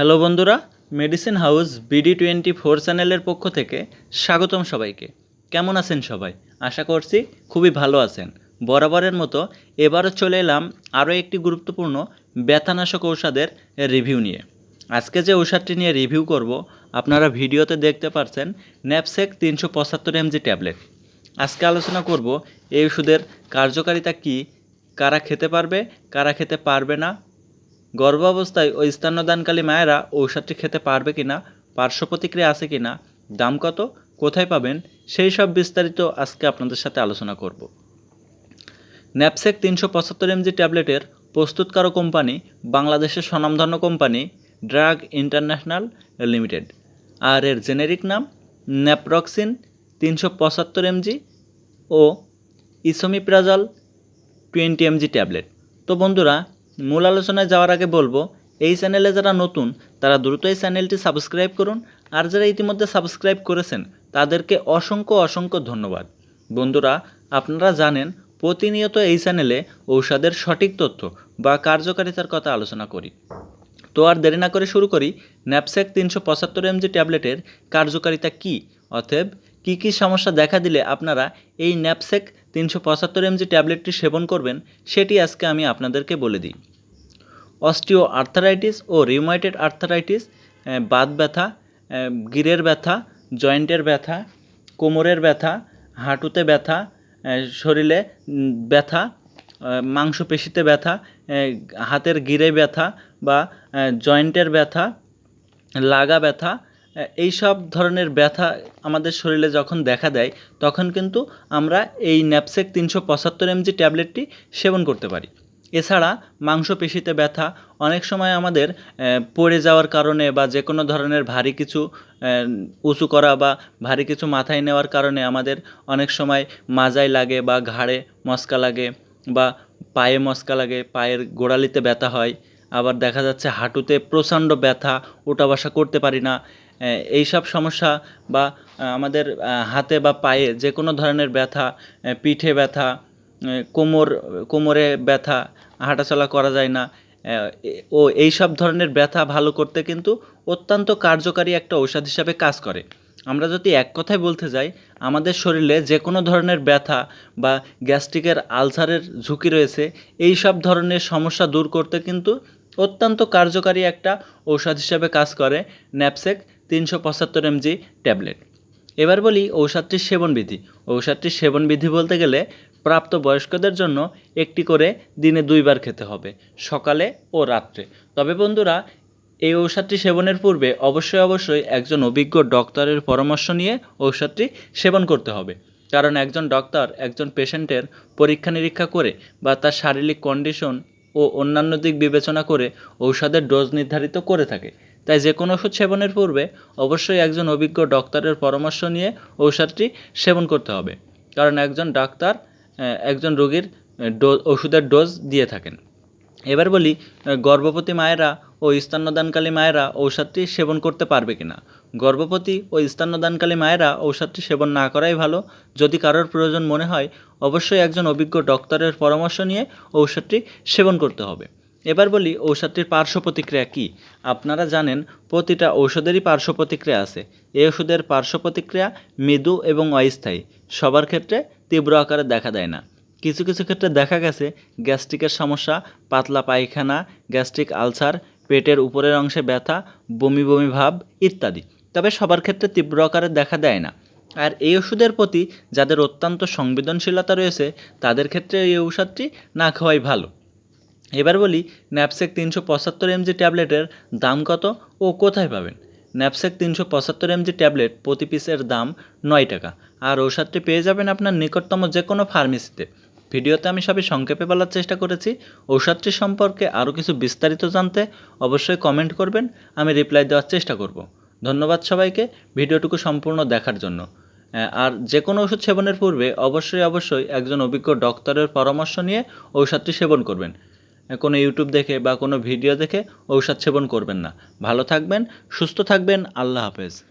Hello বন্ধুরা medicine house BD twenty four চ্যানেলের পক্ষ থেকে স্বাগতম সবাইকে। কেমন আছেন সবাই? আশা করছি খুবই ভালো আছেন। বরাবরের মতো এবারও চলে এলাম আরও একটি গুরুত্বপূর্ণ ব্যথানাশক ঔষধের রিভিউ নিয়ে। আজকে যে ঔষধটি নিয়ে রিভিউ করব, আপনারা ভিডিওতে দেখতে পাচ্ছেন ন্যাপসেক তিনশো পঁচাত্তর এমজি ট্যাবলেট। আজকে আলোচনা করব এই ওষুধের কার্যকারিতা কী, কারা খেতে পারবে, কারা খেতে পারবে না গর্ভাবস্থায় ওই স্তন্যদানকালী মায়েরা ঔষধটি খেতে পারবে কিনা পার্শ্ব প্রতিক্রিয়া আছে কিনা, দাম কত, কোথায় পাবেন, সেই সব বিস্তারিত আজকে আপনাদের সাথে আলোচনা করব। ন্যাপসেক তিনশো পঁচাত্তর এমজি ট্যাবলেটের প্রস্তুতকারক কোম্পানি বাংলাদেশের স্বনামধন্য কোম্পানি ড্রাগ ইন্টারন্যাশনাল লিমিটেড। আর এর জেনেরিক নাম ন্যাপ্রক্সিন তিনশো পঁচাত্তর এমজি ও ইসোমিপ্রাজল টোয়েন্টি এমজি ট্যাবলেট। তো বন্ধুরা মূল আলোচনায় যাওয়ার আগে বলব, এই চ্যানেলে যারা নতুন, তারা দ্রুত এই চ্যানেলটি সাবস্ক্রাইব করুন। আর যারা ইতিমধ্যে সাবস্ক্রাইব করেছেন, তাদেরকে অসংখ্য অসংখ্য ধন্যবাদ। বন্ধুরা, আপনারা জানেন, প্রতিনিয়ত এই চ্যানেলে ঔষধের সঠিক তথ্য বা কার্যকারিতার কথা আলোচনা করি। তো আর দেরি না করে শুরু করি ন্যাপস্যাক তিনশো পঁচাত্তর এমজি ট্যাবলেটের কার্যকারিতা কী? অতএব, কী কী সমস্যা দেখা দিলে আপনারা এই ন্যাপস্যাক তিনশো পঁচাত্তর এমজি ট্যাবলেটটি সেবন করবেন, সেটি আজকে আমি আপনাদেরকে বলে দিই। অস্টিও আর্থারাইটিস ও রিউমাইটেড আর্থারাইটিস বাত ব্যথা গিরের ব্যথা, জয়েন্টের ব্যথা, কোমরের ব্যথা, হাঁটুতে ব্যথা শরীরে ব্যথা মাংসপেশিতে ব্যথা হাতের গিরে ব্যথা বা জয়েন্টের ব্যথা, লাগা ব্যথা এই সব ধরনের ব্যথা আমাদের শরীরে যখন দেখা দেয়, তখন কিন্তু আমরা এই ন্যাপসেক তিনশো পঁচাত্তর এমজি ট্যাবলেটটি সেবন করতে পারি। এছাড়া মাংসপেশিতে ব্যথা অনেক সময় আমাদের পড়ে যাওয়ার কারণে বা যে কোনো ধরনের ভারী কিছু উঁচু করা বা ভারী কিছু মাথায় নেওয়ার কারণে আমাদের অনেক সময় মাজায় লাগে বা ঘাড়ে মস্কা লাগে বা পায়ে মস্কা লাগে পায়ের গোড়ালিতে ব্যথা হয়। আবার দেখা যাচ্ছে হাঁটুতে প্রচণ্ড ব্যথা ওঠা বসা করতে পারি না। আহ, এই সব সমস্যা বা আমাদের হাতে বা পায়ে যে কোনো ধরনের ব্যথা পিঠে ব্যথা কোমর কোমরে ব্যথা হাঁটাচলা করা যায় না ও এই সব ধরনের ব্যথা ভালো করতে কিন্তু অত্যন্ত কার্যকারী একটা ঔষধ হিসাবে কাজ করে। আমরা যদি এক কথায় বলতে যাই, আমাদের শরীরে যে কোনো ধরনের ব্যথা বা গ্যাস্ট্রিকের আলসারের ঝুঁকি রয়েছে এই সব ধরনের সমস্যা দূর করতে কিন্তু অত্যন্ত কার্যকারী একটা ঔষধ হিসাবে কাজ করে ন্যাপসেক তিনশো পঁচাত্তর এমজি ট্যাবলেট। এবার বলি ঔষধটির সেবনবিধি। ঔষধটির সেবনবিধি বলতে গেলে প্রাপ্ত বয়স্কদের জন্য একটি করে দিনে দুইবার খেতে হবে, সকালে ও রাত্রে। তবে বন্ধুরা, এই ঔষধটি সেবনের পূর্বে অবশ্যই অবশ্যই একজন অভিজ্ঞ ডক্টরের পরামর্শ নিয়ে ঔষধটি সেবন করতে হবে। কারণ একজন ডক্টর একজন পেশেন্টের পরীক্ষা নিরীক্ষা করে বা তার শারীরিক কন্ডিশন ও অন্যান্য দিক বিবেচনা করে ঔষধের ডোজ নির্ধারিত করে থাকে। তাই যে কোনো ওষুধ সেবনের পূর্বে অবশ্যই একজন অভিজ্ঞ ডক্টরের পরামর্শ নিয়ে ঔষধটি সেবন করতে হবে। কারণ একজন ডাক্তার একজন রোগীর ওষুধের ডোজ দিয়ে থাকেন। এবার বলি গর্ভবতী মায়েরা ও স্তন্যদানকালী মায়েরা ঔষধটি সেবন করতে পারবে কিনা? গর্ভবতী ও স্তন্যদানকালী মায়েরা ঔষধটি সেবন না করাই ভালো। যদি কারোর প্রয়োজন মনে হয়, অবশ্যই একজন অভিজ্ঞ ডক্টরের পরামর্শ নিয়ে ঔষধটি সেবন করতে হবে। এবার বলি ঔষধটির পার্শ্ব প্রতিক্রিয়া কী? আপনারা জানেন প্রতিটা ঔষধেরই পার্শ্ব প্রতিক্রিয়া আছে। এই ওষুধের পার্শ্ব প্রতিক্রিয়া মৃদু এবং অস্থায়ী। সবার ক্ষেত্রে তীব্র আকারে দেখা দেয় না। কিছু কিছু ক্ষেত্রে দেখা গেছে গ্যাস্ট্রিকের সমস্যা, পাতলা পায়খানা, গ্যাস্ট্রিক আলসার, পেটের উপরের অংশে ব্যথা, বমি বমি ভাব ইত্যাদি। তবে সবার ক্ষেত্রে তীব্র আকারে দেখা দেয় না। আর এই ওষুধের প্রতি যাদের অত্যন্ত সংবেদনশীলতা রয়েছে, তাদের ক্ষেত্রে এই ঔষধটি না খাওয়াই ভালো। এবার বলি ন্যাপসেক তিনশো পঁচাত্তর এমজি ট্যাবলেটের দাম কত ও কোথায় পাবেন? ন্যাপসেক তিনশো পঁচাত্তর এমজি ট্যাবলেট প্রতি পিসের দাম নয় টাকা। আর ঔষধটি পেয়ে যাবেন আপনার নিকটতম যে কোনো ফার্মেসিতে। ভিডিওতে আমি সবই সংক্ষেপে বলার চেষ্টা করেছি। ঔষধটি সম্পর্কে আরও কিছু বিস্তারিত জানতে অবশ্যই কমেন্ট করবেন, আমি রিপ্লাই দেওয়ার চেষ্টা করব। ধন্যবাদ সবাইকে ভিডিওটুকু সম্পূর্ণ দেখার জন্য। আর যে কোনো ওষুধ সেবনের পূর্বে অবশ্যই অবশ্যই একজন অভিজ্ঞ ডক্টরের পরামর্শ নিয়ে ঔষধটি সেবন করবেন। কোনো ইউটিউব দেখে বা কোনো ভিডিও দেখে ঔষধ সেবন করবেন না। ভালো থাকবেন, সুস্থ থাকবেন, আল্লাহ হাফেজ।